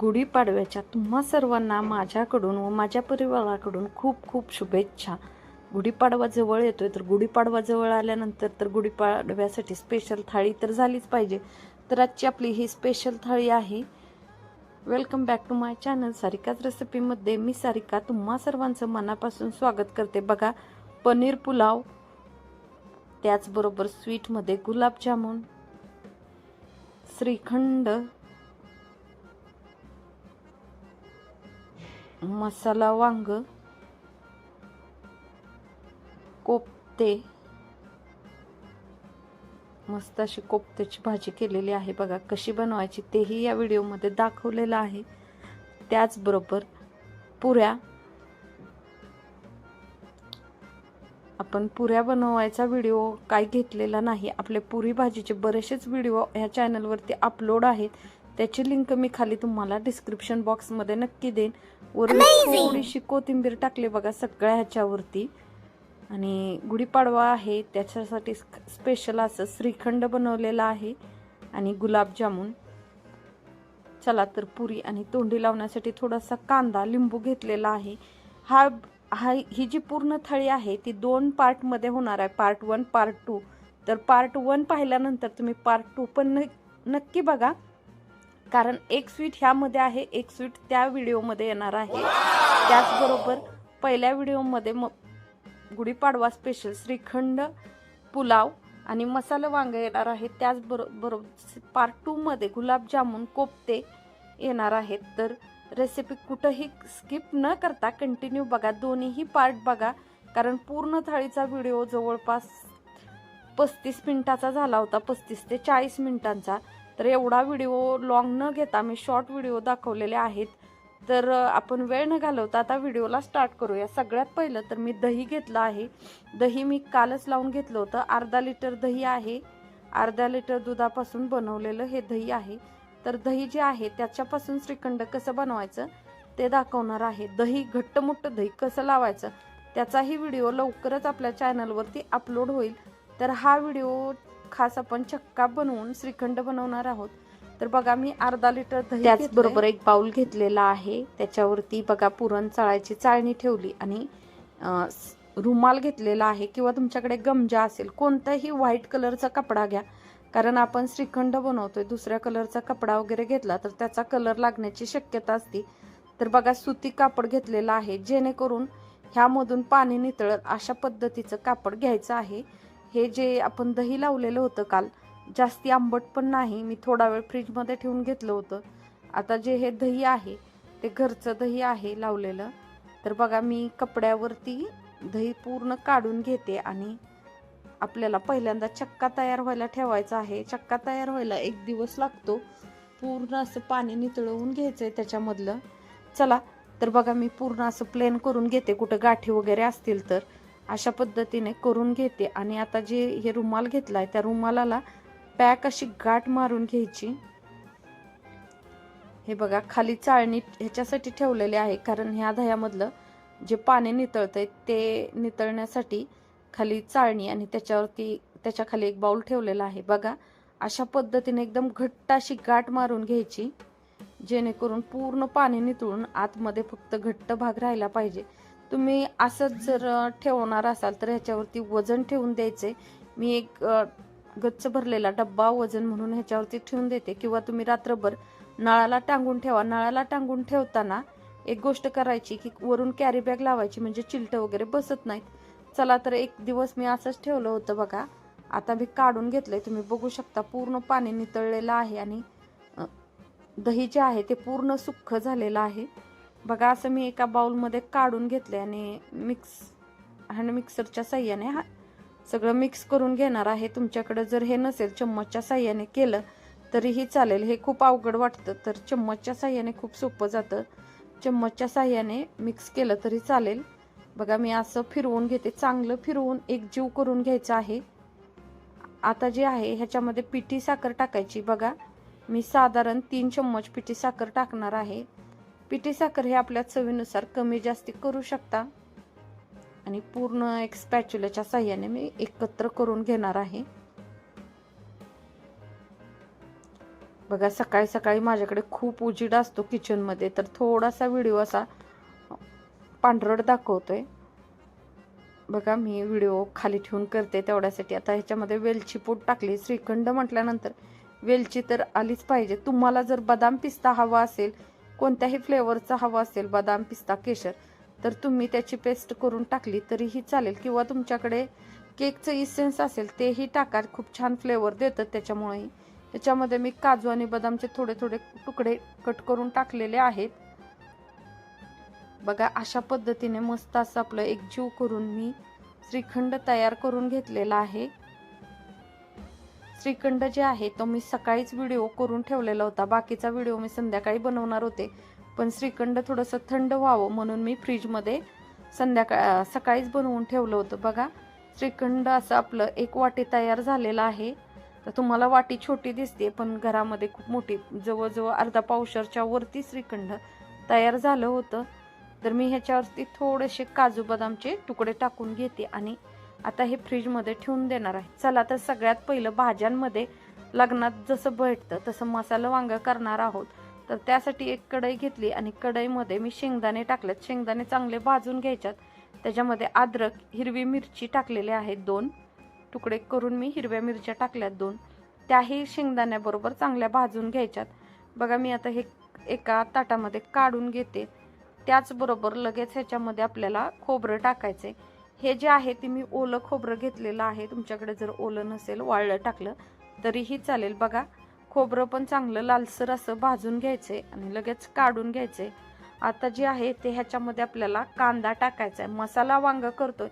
गुढीपाडव्याच्या तुम्हा सर्वांना माझ्याकडून व माझ्या परिवाराकडून खूप खूप शुभेच्छा. गुढीपाडवा जवळ येतोय तर गुढीपाडवा जवळ आल्यानंतर तर गुढीपाडव्यासाठी स्पेशल थाळी तर झालीच पाहिजे. तर आजची आपली ही स्पेशल थाळी आहे welcome back to my channel सारिकाच रेसिपीमध्ये मी सारिका तुम्हा सर्वांचं मनापासून स्वागत करते. बघा पनीर पुलाव त्याचबरोबर स्वीटमध्ये गुलाबजामुन श्रीखंड मसाला वांग कोफ्ते मस्त अशी कोफ्त्याची भाजी केलेली आहे बघा कशी बनवायची तेही या व्हिडिओमध्ये दाखवलेलं आहे. त्याचबरोबर पुऱ्या. आपण पुऱ्या बनवायचा व्हिडिओ काय घेतलेला नाही आपले पुरी भाजीचे बरेचसेच व्हिडिओ ह्या चॅनलवरती अपलोड आहेत. त्याची लिंक मी खाली तुम्हाला डिस्क्रिप्शन बॉक्समध्ये नक्की देईन. वरून थोडीशी कोथिंबीर टाकली बघा सगळ्या ह्याच्यावरती. आणि गुढीपाडवा आहे त्याच्यासाठी स्पेशल असं श्रीखंड बनवलेलं आहे. आणि गुलाबजामुन. चला तर पुरी आणि तोंडी लावण्यासाठी थोडासा कांदा लिंबू घेतलेला आहे. हा हा ही जी पूर्ण थाळी आहे ती दोन पार्टमध्ये होणार आहे. पार्ट वन पार्ट टू तर पार्ट वन पाहिल्यानंतर तुम्ही पार्ट टू पण नक्की बघा. कारण एक स्वीट ह्यामध्ये आहे एक स्वीट त्या व्हिडिओमध्ये येणार आहे. त्याचबरोबर पहिल्या व्हिडिओमध्ये म गुढीपाडवा स्पेशल श्रीखंड पुलाव आणि मसाला वांग येणार आहे. त्याचबरोबर पार्ट टूमध्ये गुलाबजामुन कोफ्ते येणार आहेत. तर रेसिपी कुठंही स्किप न करता कंटिन्यू बघा. दोन्हीही पार्ट बघा. कारण पूर्ण थाळीचा व्हिडिओ जवळपास पस्तीस मिनिटाचा झाला होता. पस्तीस ते चाळीस मिनिटांचा. तर एवढा व्हिडिओ लॉंग न घेता मी शॉर्ट व्हिडिओ दाखवलेले आहेत. तर आपण वेळ न घालवता आता व्हिडिओला स्टार्ट करूया. सगळ्यात पहिलं तर मी दही घेतलं आहे. दही मी कालच लावून घेतलं होतं. अर्धा लिटर दही आहे. अर्धा लिटर दुधापासून बनवलेलं हे दही आहे. तर दही जे आहे त्याच्यापासून श्रीखंड कसं बनवायचं ते दाखवणार आहे. दही घट्ट मोठं दही कसं लावायचं त्याचाही व्हिडिओ लवकरच आपल्या चॅनलवरती अपलोड होईल. तर हा व्हिडिओ खास आपण चक्का बनवून श्रीखंड बनवणार आहोत. तर बघा मी अर्धा लिटर दही त्याचबरोबर एक बाउल घेतलेला आहे. त्याच्यावरती बघा पुरण चाळायची चाळणी ठेवली आणि रुमाल घेतलेला आहे किंवा तुमच्याकडे गमजा असेल कोणताही व्हाईट कलरचा कपडा घ्या. कारण आपण श्रीखंड बनवतोय दुसऱ्या कलरचा कपडा वगैरे घेतला तर त्याचा कलर लागण्याची शक्यता असते. तर बघा सुती कापड घेतलेलं आहे. जेणेकरून ह्यामधून पाणी नितळत अशा पद्धतीचं कापड घ्यायचं आहे. हे जे आपण दही लावलेलं होतं काल जास्ती आंबट पण नाही. मी थोडा वेळ फ्रीजमध्ये ठेवून घेतलं होतं. आता जे हे दही आहे ते घरचं दही आहे लावलेलं. तर बघा मी कपड्यावरती दही पूर्ण काढून घेते आणि आपल्याला पहिल्यांदा चक्का तयार व्हायला ठेवायचा आहे. चक्का तयार व्हायला एक दिवस लागतो. पूर्ण असं पाणी नितळवून घ्यायचं आहे त्याच्यामधलं. चला तर बघा मी पूर्ण असं प्लेन करून घेते. कुठं गाठी वगैरे असतील तर. अशा पद्धतीने करून घेते. आणि आता जे हे रुमाल घेतला आहे त्या रुमालाला पॅक अशी गाठ मारून घ्यायची. हे बघा खाली चाळणी ह्याच्यासाठी ठेवलेले आहे. कारण ह्या दह्यामधलं जे पाणी नितळतंय ते नितळण्यासाठी खाली चाळणी आणि त्याच्यावरती त्याच्याखाली एक बाउल ठेवलेला आहे. बघा अशा पद्धतीने एकदम घट्ट अशी गाठ मारून घ्यायची जेणेकरून पूर्ण पाणी नितळून आतमध्ये फक्त घट्ट भाग राहिला पाहिजे. तुम्ही असंच जर ठेवणार असाल तर ह्याच्यावरती वजन ठेवून द्यायचे मी एक गच्च भरलेला डब्बा वजन म्हणून ह्याच्यावरती ठेवून देते. किंवा तुम्ही रात्रभर नळाला टांगून ठेवा. नळाला टांगून ठेवताना एक गोष्ट करायची की वरून कॅरी बॅग लावायची म्हणजे चिलटं वगैरे बसत नाहीत. चला तर एक दिवस मी असंच ठेवलं होतं बघा. आता मी काढून घेतलंय. तुम्ही बघू शकता पूर्ण पाणी नितळलेलं आहे आणि दही जे आहे ते पूर्ण सुक्ख झालेलं आहे. बघा असं मी एका बाउलमध्ये काढून घेतले आणि मिक्स हँड मिक्सरच्या साह्याने हा सगळं मिक्स करून घेणार आहे. तुमच्याकडं जर हे नसेल चम्मचच्या साह्याने केलं तरीही चालेल. हे खूप अवघड वाटतं तर चम्मचच्या साह्याने खूप सोपं जातं. चम्मचच्या साह्याने मिक्स केलं तरी चालेल. बघा मी असं फिरवून घेते. चांगलं फिरवून एक जीव करून घ्यायचं आहे. आता जे आहे ह्याच्यामध्ये पिठी साखर टाकायची. बघा मी साधारण तीन चम्मच पिठी साखर टाकणार आहे. पिठी साखर हे आपल्या चवीनुसार कमी जास्ती करू शकता. आणि पूर्ण एक स्पॅच्युलाच्या साह्याने मी एकत्र करून घेणार आहे. बघा सकाळी सकाळी माझ्याकडे खूप उजीड असतो किचनमध्ये तर थोडासा व्हिडिओ असा पांढरट दाखवतोय. बघा मी व्हिडिओ खाली ठेवून करते तेवढ्यासाठी. आता ह्याच्यामध्ये वेलची पूड टाकली. श्रीखंड म्हटल्यानंतर वेलची तर आलीच पाहिजे. तुम्हाला जर बदाम पिस्ता हवा असेल कोणत्याही फ्लेवरचा हवा असेल बदाम पिस्ता केशर तर तुम्ही त्याची पेस्ट करून टाकली तरीही चालेल किंवा तुमच्याकडे केकचं इसेन्स असेल तेही टाका खूप छान फ्लेवर देतं त्याच्यामुळे त्याच्यामध्ये मी काजू आणि बदामचे थोडे थोडे तुकडे कट करून टाकलेले आहेत. बघा अशा पद्धतीने मस्त असं आपलं एकजीव करून मी श्रीखंड तयार करून घेतलेला आहे. श्रीखंड जे आहे तो मी सकाळीच व्हिडिओ करून ठेवलेला होता. बाकीचा व्हिडिओ मी संध्याकाळी बनवणार होते. पण श्रीखंड थोडंसं थंड व्हावं म्हणून मी फ्रीजमध्ये संध्याकाळ सकाळीच बनवून ठेवलं होतं. बघा श्रीखंड असं आपलं एक वाटी तयार झालेलं आहे. तर तुम्हाला वाटी छोटी दिसते पण घरामध्ये खूप मोठी जवळजवळ अर्धा पावशरच्या वरती श्रीखंड तयार झालं होतं. तर मी ह्याच्यावरती थोडेसे काजू बदामचे तुकडे टाकून घेते आणि आता हे फ्रीजमध्ये ठेवून देणार आहे. चला तर सगळ्यात पहिलं भाज्यांमध्ये लग्नात जसं भेटतं तसं मसाला वांग करणार आहोत. तर त्यासाठी एक कढई घेतली आणि कढईमध्ये मी शेंगदाणे टाकलेत. शेंगदाणे चांगले भाजून घ्यायच्यात. त्याच्यामध्ये अद्रक हिरवी मिरची टाकलेली आहेत दोन. तुकडे करून मी हिरव्या मिरच्या टाकल्यात दोन. त्याही शेंगदाण्याबरोबर चांगल्या भाजून घ्यायच्यात. बघा मी आता हे एका ताटामध्ये काढून घेते. त्याचबरोबर लगेच ह्याच्यामध्ये आपल्याला खोबरं टाकायचं हे जे आहे ते मी ओलं खोबरं घेतलेलं आहे. तुमच्याकडे जर ओलं नसेल वाळलं टाकलं तरीही चालेल. बघा खोबरं पण चांगलं लालसर असं भाजून घ्यायचंय आणि लगेच काढून घ्यायचंय. आता जे आहे ते ह्याच्यामध्ये आपल्याला कांदा टाकायचा आहे. मसाला वांग करतोय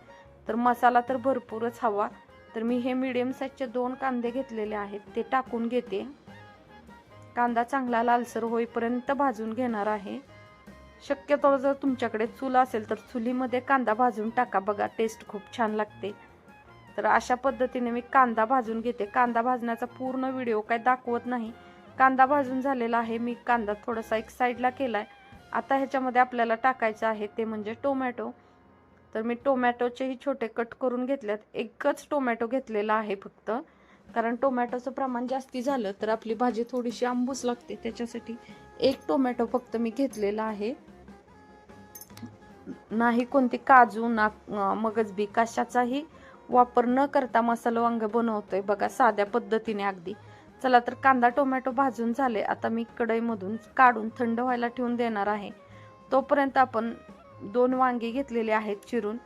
तर मसाला तर भरपूरच हवा. तर मी हे मिडियम साईजचे दोन कांदे घेतलेले आहेत ते टाकून घेते. कांदा चांगला लालसर होईपर्यंत भाजून घेणार आहे. शक्यतो जर तुमच्याकडे चूल असेल तर चुलीमध्ये कांदा भाजून टाका. बघा टेस्ट खूप छान लागते. तर अशा पद्धतीने मी कांदा भाजून घेते. कांदा भाजण्याचा पूर्ण व्हिडिओ काय दाखवत नाही. कांदा भाजून झालेला आहे. मी कांदा थोडासा एक साईडला केला आहे आता ह्याच्यामध्ये आपल्याला टाकायचं आहे ते म्हणजे टोमॅटो तर मी टोमॅटोचेही छोटे कट करून घेतल्यात. एकच टोमॅटो घेतलेला आहे फक्त. कारण टोमॅटोचं प्रमाण जास्ती झालं तर आपली भाजी थोडीशी आंबूस लागते. त्याच्यासाठी एक टोमॅटो फक्त मी घेतलेला आहे. नाही कोणती काजू ना मगजबी कशाचाही वापर न करता मसाला वांग बनवतोय बघा साध्या पद्धतीने अगदी. चला तर कांदा टोमॅटो भाजून झाले. आता मी कढईमधून काढून थंड व्हायला ठेवून देणार आहे. तोपर्यंत आपण दोन वांगी घेतलेले आहेत चिरून.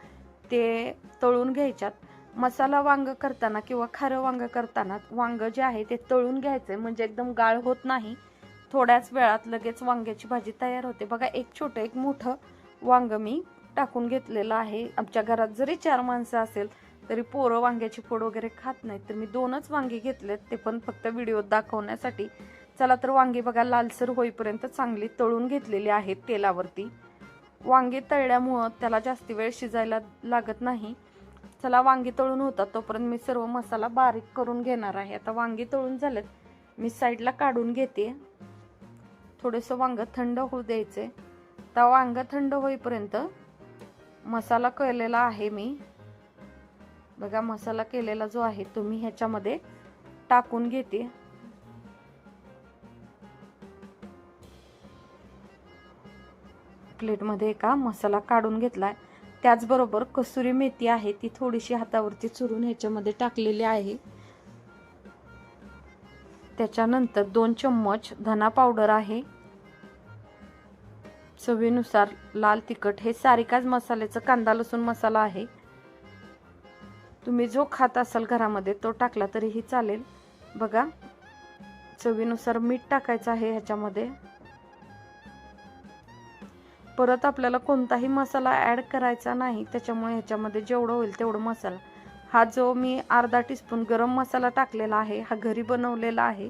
ते तळून घ्यायच्यात. मसाला वांग करताना किंवा खारं वांग करताना वांग जे आहे ते तळून घ्यायचे म्हणजे एकदम गाळ होत नाही. थोड्याच वेळात लगेच वांग्याची भाजी तयार होते. बघा एक छोटं एक मोठं वांग मी टाकून घेतलेलं आहे. आमच्या घरात जरी चार माणसं असेल तरी पोरं वांग्याची फोड वगैरे खात नाहीत. तर मी दोनच वांगी घेतलेत ते पण फक्त व्हिडिओ दाखवण्यासाठी. चला तर वांगी बघा लालसर होईपर्यंत चांगली तळून घेतलेली आहेत तेलावरती. वांगे तळल्यामुळं त्याला जास्त वेळ शिजायला लागत नाही. चला वांगी तळून होतात तोपर्यंत मी सर्व मसाला बारीक करून घेणार आहे. आता वांगी तळून झालेत. मी साईडला काढून घेते. थोडंसं वांग थंड होऊ द्यायचे आता वांग थंड होईपर्यंत मसाला केलेला आहे मी. बघा मसाला केलेला जो आहे तो मी ह्याच्यामध्ये टाकून घेते. प्लेटमध्ये एका मसाला काढून घेतलाय. त्याचबरोबर कसुरी मेथी आहे ती थोडीशी हातावरती चुरून ह्याच्यामध्ये टाकलेली आहे. त्याच्यानंतर दोन चम्मच धना पावडर आहे. चवीनुसार लाल तिखट हे सारिकाच मसाल्याचं कांदा लसूण मसाला आहे. तुम्ही जो खात असाल घरामध्ये तो टाकला तरीही चालेल. बघा चवीनुसार मीठ टाकायचं आहे ह्याच्यामध्ये. परत आपल्याला कोणताही मसाला ॲड करायचा नाही त्याच्यामुळे ह्याच्यामध्ये जेवढं होईल तेवढं मसाला. हा जो मी अर्धा टीस्पून गरम मसाला टाकलेला आहे हा घरी बनवलेला आहे.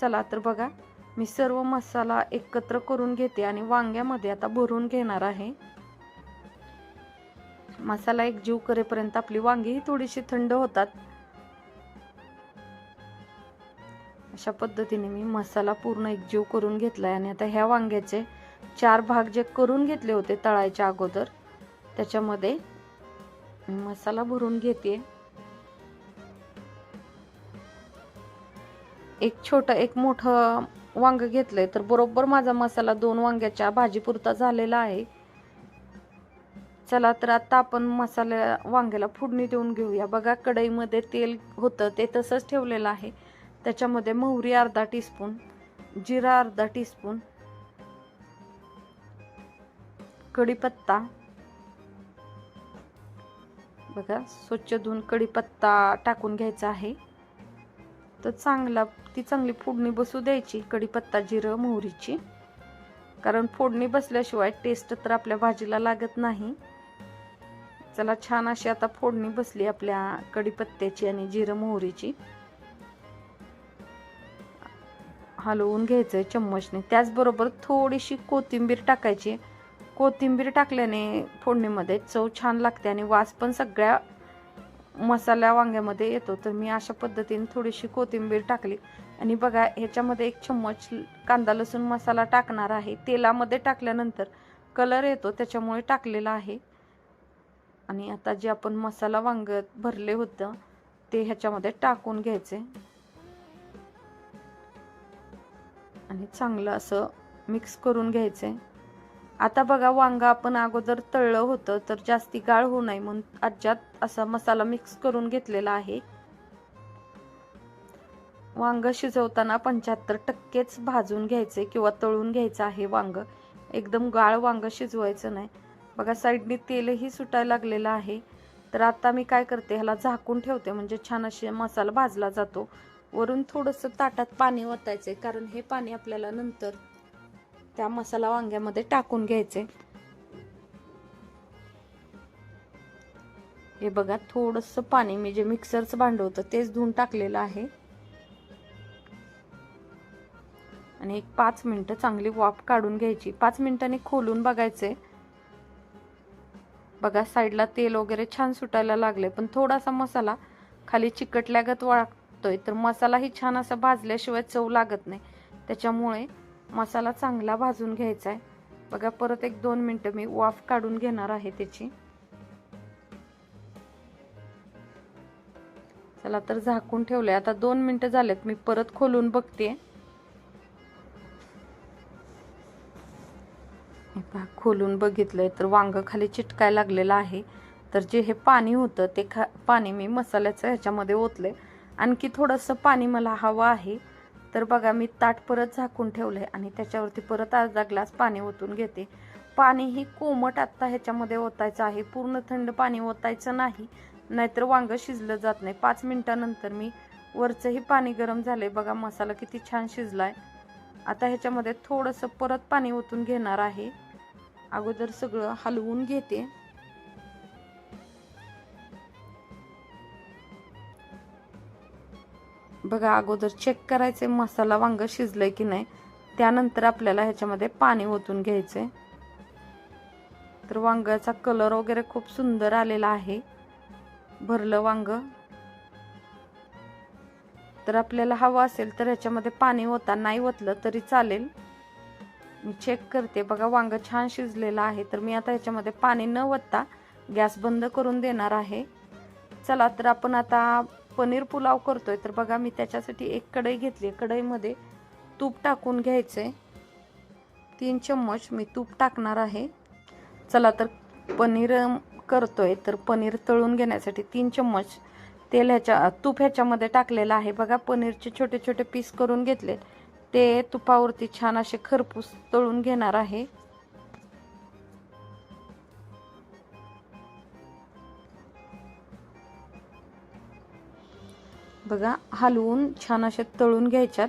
चला तर बघा. मी सर्व मसाला एकत्र करून घेते आणि वांग्यामध्ये आता भरून घेणार आहे. मसाला एक जीव करेपर्यंत आपली वांगीही थोडीशी थंड होतात. अशा पद्धतीने मी मसाला पूर्ण एकजीव करून घेतलाय आणि आता ह्या वांग्याचे चार भाग जे करून घेतले होते तळायच्या अगोदर त्याच्यामध्ये मसाला भरून घेते. एक छोटं एक मोठं वांग घेतलंय तर बरोबर माझा मसाला दोन वांग्याच्या भाजीपुरता झालेला आहे. चला तर आता आपण मसाल्या वांग्याला फोडणी देऊन घेऊया. बघा कढईमध्ये तेल होतं ते तसंच ठेवलेलं आहे. त्याच्यामध्ये मोहरी अर्धा टीस्पून जिरा अर्धा टीस्पून कढीपत्ता. बघा स्वच्छ धुवून कढीपत्ता टाकून घ्यायचा आहे. तर चांगला ती चांगली फोडणी बसू द्यायची कढीपत्ता जिरं मोहरीची. कारण फोडणी बसल्याशिवाय टेस्ट तर आपल्या भाजीला लागत नाही. चला छान अशी आता फोडणी बसली आपल्या कढीपत्त्याची आणि जिरं मोहरीची. हलवून घ्यायचं चम्मचने. त्याचबरोबर थोडीशी कोथिंबीर टाकायची. कोथिंबीर टाकल्याने फोडणीमध्ये चव छान लागते आणि वास पण सगळ्या मसाल्या वांग्यामध्ये येतो तर मी अशा पद्धतीने थोडीशी कोथिंबीर टाकली. आणि बघा ह्याच्यामध्ये एक चम्मच कांदा लसूण मसाला टाकणार आहे. तेलामध्ये टाकल्यानंतर कलर येतो त्याच्यामुळे टाकलेला आहे. आणि आता जे आपण मसाला वांग भरले होतं ते ह्याच्यामध्ये टाकून घ्यायचे. आणि चांगलं असं मिक्स करून घ्यायचे. आता बघा वांगा आपण अगोदर तळलं होतं तर जास्ती गाळ होऊ नये म्हणून आज्यात असा मसाला मिक्स करून घेतलेला आहे. वांग शिजवताना पंच्याहत्तर टक्केच भाजून घ्यायचे किंवा तळून घ्यायचं आहे वांग. एकदम गाळ वांग शिजवायचं नाही. बघा साईडने तेलही सुटायला लागलेलं आहे. तर आता मी काय करते ह्याला झाकून ठेवते म्हणजे छान असे मसाला भाजला जातो. वरून थोडंसं ताटात पाणी ओतायचं कारण हे पाणी आपल्याला नंतर त्या मसाला वांग्यामध्ये टाकून घ्यायचे. हे बघा थोडस पाणी मी जे मिक्सरचं भांड होतं तेच धुवून टाकलेलं आहे. आणि एक पाच मिनिटं चांगली वाफ काढून घ्यायची. पाच मिनिटांनी खोलून बघायचे. बघा साईडला तेल वगैरे छान सुटायला लागले पण थोडासा मसाला खाली चिकटल्यागत वाटतोय तर मसालाही छान असा भाजल्याशिवाय चव लागत नाही. त्याच्यामुळे मसाला चांगला भाजून घ्यायचा आहे. बघा परत एक दोन मिनटं मी वाफ काढून घेणार आहे त्याची. चला तर झाकून ठेवलंय. आता दोन मिनटं झालेत मी परत खोलून बघते. खोलून बघितलंय तर वांग खाली चिटकाय लागलेलं आहे. तर जे हे पाणी होतं ते खा पाणी मी मसाल्याचं ह्याच्यामध्ये ओतले आणखी थोडंसं पाणी मला हवं आहे. तर बघा मी ताट परत झाकून ठेवलंय आणि त्याच्यावरती परत अर्धा ग्लास पाणी ओतून घेते. पाणी ही कोमट आत्ता ह्याच्यामध्ये ओतायचं आहे. पूर्ण थंड पाणी ओतायचं नाही नाहीतर वांगं शिजलं जात नाही. पाच मिनिटानंतर मी वरचंही पाणी गरम झालंय. बघा मसाला किती छान शिजलाय. आता ह्याच्यामध्ये थोडंसं परत पाणी ओतून घेणार आहे. अगोदर सगळं हलवून घेते. बघा अगोदर चेक करायचे मसाला वांग शिजलंय की नाही त्यानंतर आपल्याला ह्याच्यामध्ये पाणी ओतून घ्यायचे तर वांग्याचा कलर वगैरे खूप सुंदर आलेला आहे. भरलं वांग. तर आपल्याला हवं असेल तर ह्याच्यामध्ये पाणी ओता नाही ओतलं तरी चालेल. मी चेक करते. बघा वांग छान शिजलेलं आहे. तर मी आता ह्याच्यामध्ये पाणी न ओतता गॅस बंद करून देणार आहे. चला तर आपण आता पनीर पुलाव करतोय तर बघा मी त्याच्यासाठी एक कढई घेतली आहे. कढईमध्ये तूप टाकून घ्यायचे तीन चम्मच मी तूप टाकणार आहे. चला तर पनीर करतोय तर पनीर तळून घेण्यासाठी तीन चम्मच तेल ह्याच्या तूप ह्याच्यामध्ये टाकलेलं आहे. बघा पनीरचे छोटे छोटे पीस करून घेतले ते तुपावरती छान असे खरपूस तळून घेणार आहे. बघा हलवून छान असे तळून घ्यायच्यात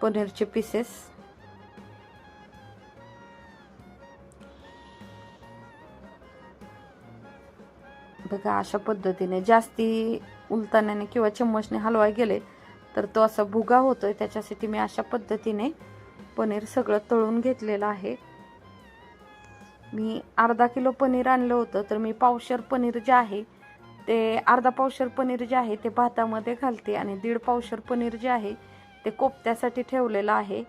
पनीरचे पीसेस बघा अशा पद्धतीने जास्ती उलताण्याने किंवा चम्मचने हलवाय गेले तर तो असा भुगा होतोय. त्याच्यासाठी मी अशा पद्धतीने पनीर सगळं तळून घेतलेलं आहे. मी अर्धा किलो पनीर आणलं होतं तर मी पावशर पनीर जे आहे ते अर्धा पावशर पनीर जे आहे ते भातामध्ये घालते आणि दीड पावशर पनीर जे आहे ते कोपत्यासाठी ठेवलेलं आहे.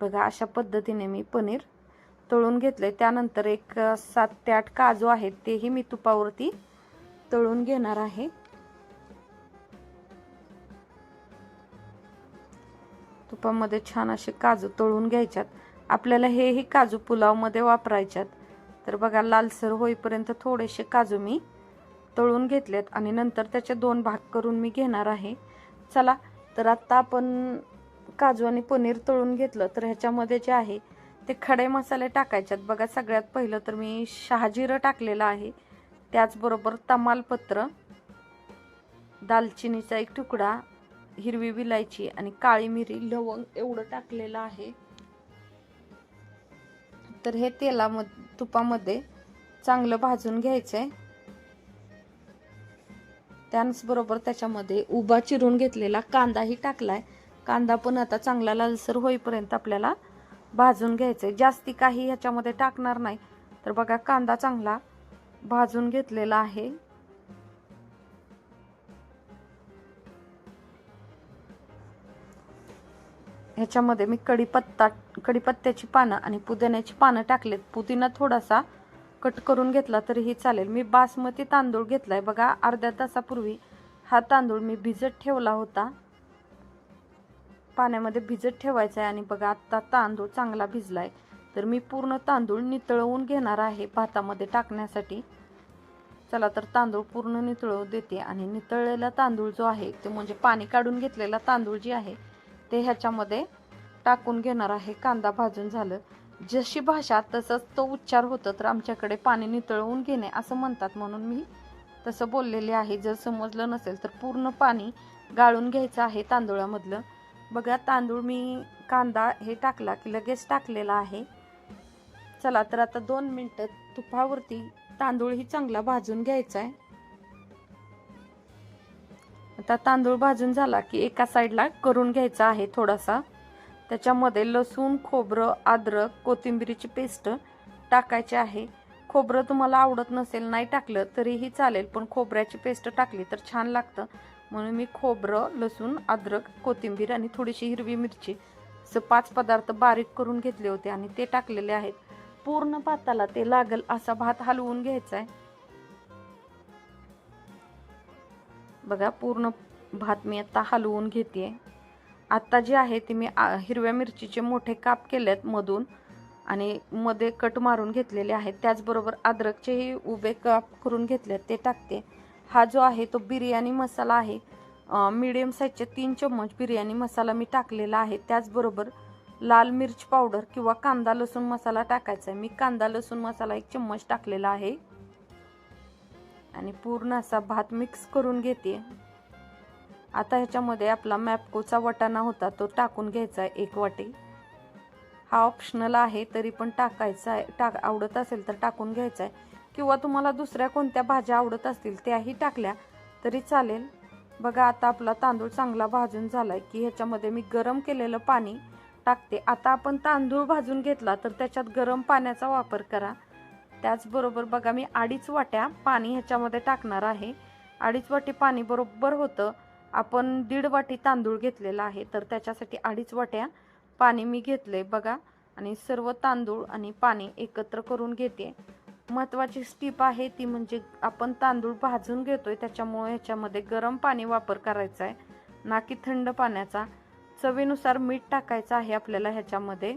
बघा अशा पद्धतीने मी पनीर तळून घेतले त्यानंतर एक सात ते आठ काजू आहेत तेही मी तुपावरती तळून घेणार आहे. तुपामध्ये छान असे काजू तळून घ्यायच्यात. आपल्याला हेही काजू पुलावमध्ये वापरायच्यात. तर बघा लालसर होईपर्यंत थोडेसे काजू मी तळून घेतलेत आणि नंतर त्याचे दोन भाग करून मी घेणार आहे. चला तर आत्ता आपण काजू आणि पनीर तळून घेतलं तर ह्याच्यामध्ये जे आहे ते खडे मसाले टाकायच्यात. बघा सगळ्यात पहिलं तर मी शहाजिरं टाकलेलं आहे. त्याचबरोबर तमालपत्र दालचिनीचा एक तुकडा हिरवी विलायची आणि काळी मिरी लवंग एवढं टाकलेलं आहे. तर हे तेलाम तुपामध्ये चांगलं भाजून घ्यायचंय. त्याचबरोबर त्याच्यामध्ये उभा चिरून घेतलेला कांदाही टाकलाय. कांदा पण आता चांगला लालसर होईपर्यंत आपल्याला भाजून घ्यायचंय. जास्ती काही ह्याच्यामध्ये टाकणार नाही. तर बघा कांदा चांगला भाजून घेतलेला आहे. ह्याच्यामध्ये मी कढीपत्ता कढीपत्त्याची पानं आणि पुदिन्याची पानं टाकलेत. पुदिना थोडासा कट करून घेतला तरीही चालेल. मी बासमती तांदूळ घेतलाय. बघा अर्ध्या तासापूर्वी हा तांदूळ मी भिजत ठेवला होता. पाण्यामध्ये भिजत ठेवायचा आहे आणि बघा आत्ता तांदूळ चांगला भिजलाय. तर मी पूर्ण तांदूळ नितळवून घेणार आहे भातामध्ये टाकण्यासाठी. चला तर तांदूळ पूर्ण नितळवू देते आणि नितळलेला तांदूळ जो आहे ते म्हणजे पाणी काढून घेतलेला तांदूळ जी आहे ते ह्याच्यामध्ये टाकून घेणार आहे. कांदा भाजून झालं. जशी भाषा तसंच तो उच्चार होतं तर आमच्याकडे पाणी नितळवून घेणे असं म्हणतात म्हणून मी तसं बोललेले आहे. जर समजलं नसेल तर पूर्ण पाणी गाळून घ्यायचं आहे तांदूळामधलं. बघा तांदूळ मी कांदा हे टाकला की लगेच टाकलेला आहे. चला तर आता दोन मिनटं तुपावरती तांदूळही चांगला भाजून घ्यायचा आहे. आता तांदूळ भाजून झाला की एका साईडला करून घ्यायचा आहे थोडासा. त्याच्यामध्ये लसूण खोबरं अद्रक कोथिंबिरीची पेस्ट टाकायची आहे. खोबरं तुम्हाला आवडत नसेल नाही टाकलं तरीही चालेल पण खोबऱ्याची पेस्ट टाकली तर छान लागतं. म्हणून मी खोबरं लसूण अद्रक कोथिंबीर आणि थोडीशी हिरवी मिरची असं पाच पदार्थ बारीक करून घेतले होते आणि ते टाकलेले आहेत. पूर्ण भाताला ते लागल असा भात हलवून घ्यायचा आहे. बघा पूर्ण भात मी आता हलवून घेते आत्ता जे आहे ते मी हिरव्या मिरचीचे मोठे काप केले आहेत मधून आणि मध्ये कट मारून घेतलेले आहेत. त्याचबरोबर अद्रकचेही उभे काप करून घेतलेत ते टाकते. हा जो आहे तो बिर्याणी मसाला आहे. मीडियम साईजचे तीन चम्मच बिर्याणी मसाला मी टाकलेला आहे. त्याचबरोबर लाल मिरची पावडर किंवा कांदा लसूण मसाला टाकायचा आहे. मी कांदा लसूण मसाला एक चम्मच टाकलेला आहे. आणि पूर्ण असा भात मिक्स करून घेते. आता ह्याच्यामध्ये आपला मॅपकोचा वटाणा होता तो टाकून घ्यायचा आहे एक वाटी. हा ऑप्शनल आहे तरी पण टाकायचा आहे. टाक आवडत असेल तर टाकून घ्यायचा आहे. किंवा तुम्हाला दुसऱ्या कोणत्या भाज्या आवडत असतील त्याही टाकल्या तरी चालेल. बघा आता आपला तांदूळ चांगला भाजून झालाय की ह्याच्यामध्ये मी गरम केलेलं पाणी टाकते. आता आपण तांदूळ भाजून घेतला तर त्याच्यात गरम पाण्याचा वापर करा. त्याचबरोबर बघा मी अडीच वाट्या पाणी ह्याच्यामध्ये टाकणार आहे. अडीच वाटी पाणी बरोबर होतं. आपण दीड वाटी तांदूळ घेतलेला आहे तर त्याच्यासाठी अडीच वाट्या पाणी मी घेतले बघा. आणि सर्व तांदूळ आणि पाणी एकत्र करून घेते. महत्त्वाची स्टीप आहे ती म्हणजे आपण तांदूळ भाजून घेतोय त्याच्यामुळे ह्याच्यामध्ये गरम पाणी वापर करायचा आहे. ना की थंड पाण्याचा. चवीनुसार मीठ टाकायचं आहे आपल्याला ह्याच्यामध्ये.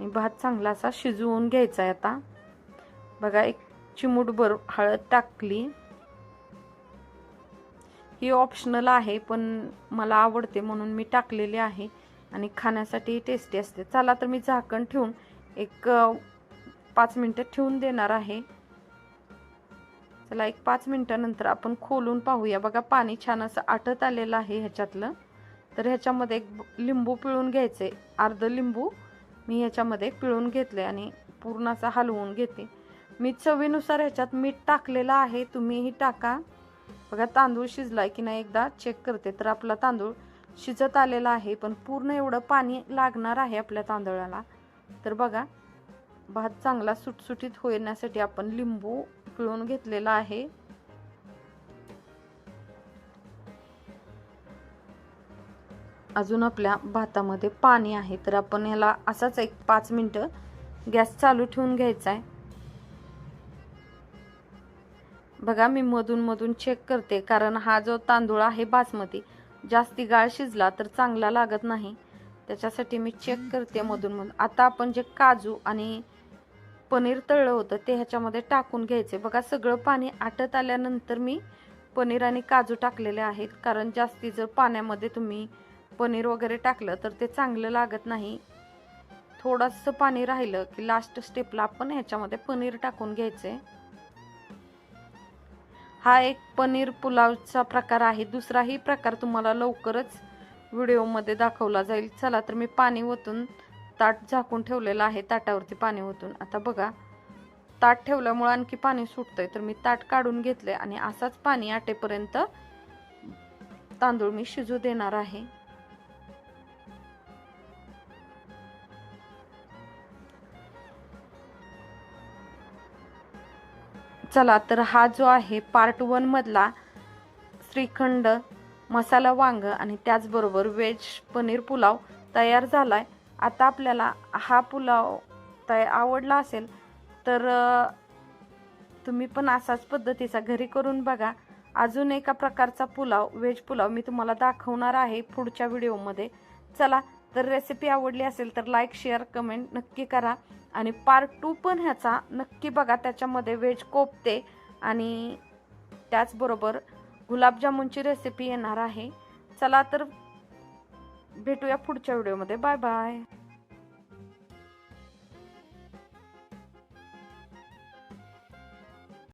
आणि भात चांगला असा शिजवून घ्यायचा आहे आता. बघा एक चिमूटभर हळद टाकली. ही ऑप्शनल आहे पण मला आवडते म्हणून मी टाकलेली आहे. आणि खाण्यासाठी टेस्टी असते. चला तर मी झाकण ठेवून एक पाच मिनटं ठेवून देणार आहे. चला एक पाच मिनटानंतर आपण खोलून पाहूया. बघा पाणी छान असं आटत आलेलं आहे ह्याच्यातलं. तर ह्याच्यामध्ये एक लिंबू पिळून घ्यायचं आहे अर्ध लिंबू मी ह्याच्यामध्ये पिळून घेतले आणि पूर्ण हलवून घेते. मी चवीनुसार ह्याच्यात मीठ टाकलेलं आहे तुम्हीही टाका. बघा तांदूळ शिजलाय की नाही एकदा चेक करते. तर आपला तांदूळ शिजत आलेला आहे पण पूर्ण एवढं पाणी लागणार आहे आपल्या तांदळाला. तर बघा भात चांगला सुटसुटीत होण्यासाठी आपण लिंबू पिळून घेतलेला आहे. अजून आपल्या भातामध्ये पाणी आहे. तर आपण ह्याला असाच एक पाच मिनटं गॅस चालू ठेवून घ्यायचा आहे बघा मी मधून मधून चेक करते. कारण हा जो तांदूळ आहे बासमती जास्ती गाळ शिजला तर चांगला लागत नाही. त्याच्यासाठी मी चेक करते मधून मधून. आता आपण जे काजू आणि पनीर तळलं होतं ते ह्याच्यामध्ये टाकून घ्यायचे बघा सगळं पाणी आटत आल्यानंतर मी पनीर आणि काजू टाकलेले आहेत. कारण जास्ती जर पाण्यामध्ये तुम्ही पनीर वगैरे टाकलं तर ते चांगलं लागत नाही. थोडंसं पाणी राहिलं की लास्ट स्टेपला आपण ह्याच्यामध्ये पनीर टाकून घ्यायचे हा एक पनीर पुलावचा प्रकार आहे. दुसराही प्रकार तुम्हाला लवकरच व्हिडिओमध्ये दाखवला जाईल. चला तर मी पाणी ओतून ताट झाकून ठेवलेलं आहे. ताटावरती पाणी ओतून. आता बघा ताट ठेवल्यामुळे आणखी पाणी सुटतंय. तर मी ताट काढून घेतलंय आणि असाच पाणी आटेपर्यंत तांदूळ मी शिजू देणार आहे. चला तर हा जो आहे पार्ट वनमधला श्रीखंड मसाला वांग आणि त्याचबरोबर व्हेज पनीर पुलाव तयार झाला आहे आता आपल्याला हा पुलाव तया आवडला असेल तर तुम्ही पण असाच पद्धतीचा घरी करून बघा. अजून एका प्रकारचा पुलाव व्हेज पुलाव मी तुम्हाला दाखवणार आहे पुढच्या व्हिडिओमध्ये चला तर रेसिपी आवडली असेल तर लाईक शेअर कमेंट नक्की करा. आणि पार्ट टू पण ह्याचा नक्की बघा. त्याच्यामध्ये व्हेज कोपते आणि त्याचबरोबर गुलाबजामुनची रेसिपी येणार आहे. चला तर भेटूया पुढच्या व्हिडिओमध्ये बाय बाय